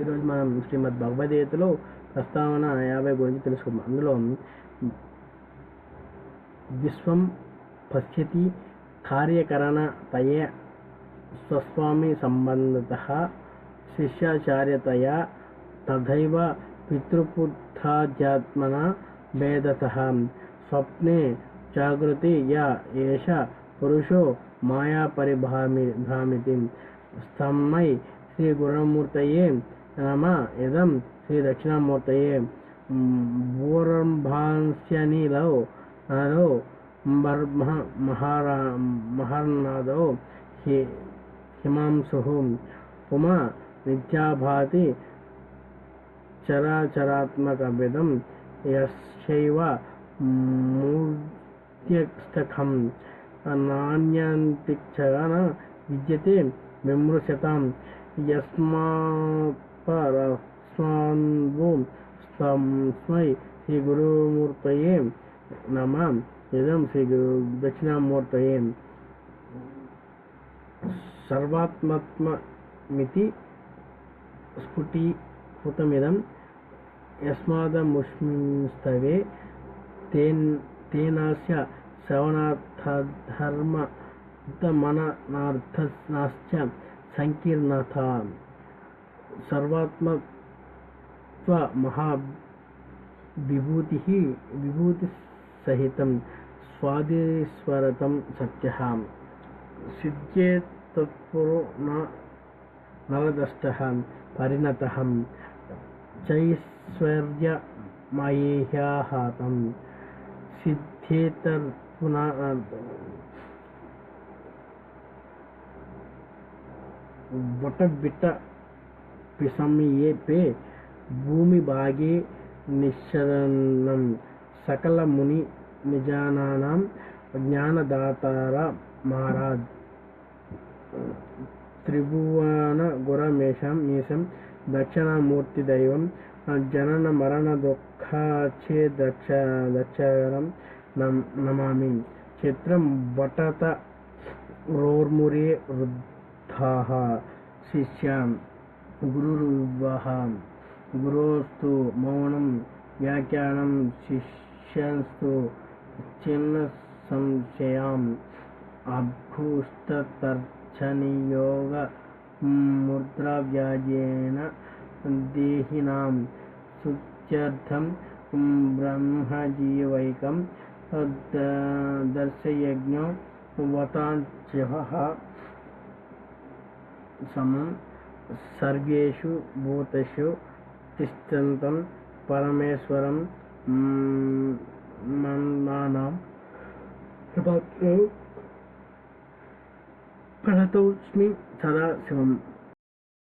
ఈరోజు మనం శ్రీమద్ భగవద్గీతలో ప్రస్తావన యాభై గురించి తెలుసుకుందాం. అందులో విశ్వం పశ్యతి కార్యకరణతయ స్వస్వామి సంబంధత శిష్యాచార్యతయా తథైవ పితృపుత్రాధ్యాత్మన భేదత స్వప్నే జాగృతి యా ఏష పురుషో మాయా పరిభామి భ్రామితి. స్తమ్మై శ్రీ గురుమూర్తయే నమ ఇదం శ్రీ దక్షిణామూర్తయే భూరంభాంస్యనిలో నాలో బర్మ మహారా మహర్నాదో హి హిమాంశు పుమా నిత్యాభాతి చరాచరాత్మకవిదం యశైవ మూర్త్యస్థకం నాణ్యంతిక్షణ విద్యతే విమృశతాం యస్మాత్ परस्वान्भूं संस्मै श्रीगुरुमूर्तये नमः। इदं श्रीगुरु दक्षिणामूर्तये सर्वात्मात्ममिति स्फुटीभूतमिदं। यस्मादमुष्मिंस्तवे तेन तेनास्य श्रवणार्थधर्ममननार्थनाश्च सङ्कीर्णता सर्वात्मत्वमहाविभूतिः विभूतिसहितं स्वादिस्वरतं सत्यः सिद्ध्येत्तत्पुरो नलदष्टः परिणतः चैश्वर्यमयेह्याः तं सिद्धेतर्पुना वटबिट పిసమియే పే భూమి భాగే నిశ్చరణం సకల ముని నిజానాం జ్ఞానదాతార మహారాజ్. త్రిభువన గురమేషం మీసం దక్షిణామూర్తి దైవం జనన మరణ దుఃఖాచే దక్ష దక్షరం నమామి. చిత్రం వటత రోర్మురే వృద్ధాः శిష్యాం. गुरोस्तु मौनं व्याख्यानं शिष्यस्तु छिन्नसंशयाम् चिन्नसंशयाजेन देहिनां सुत्यर्थं ब्रह्मजीवैकं दर्शयज्ञो वताञ्चवः समम् సర్వేషు భూతేషు తిష్టంతం పరమేశ్వరం మన్నానాం ప్రణతోస్మి సదా శివం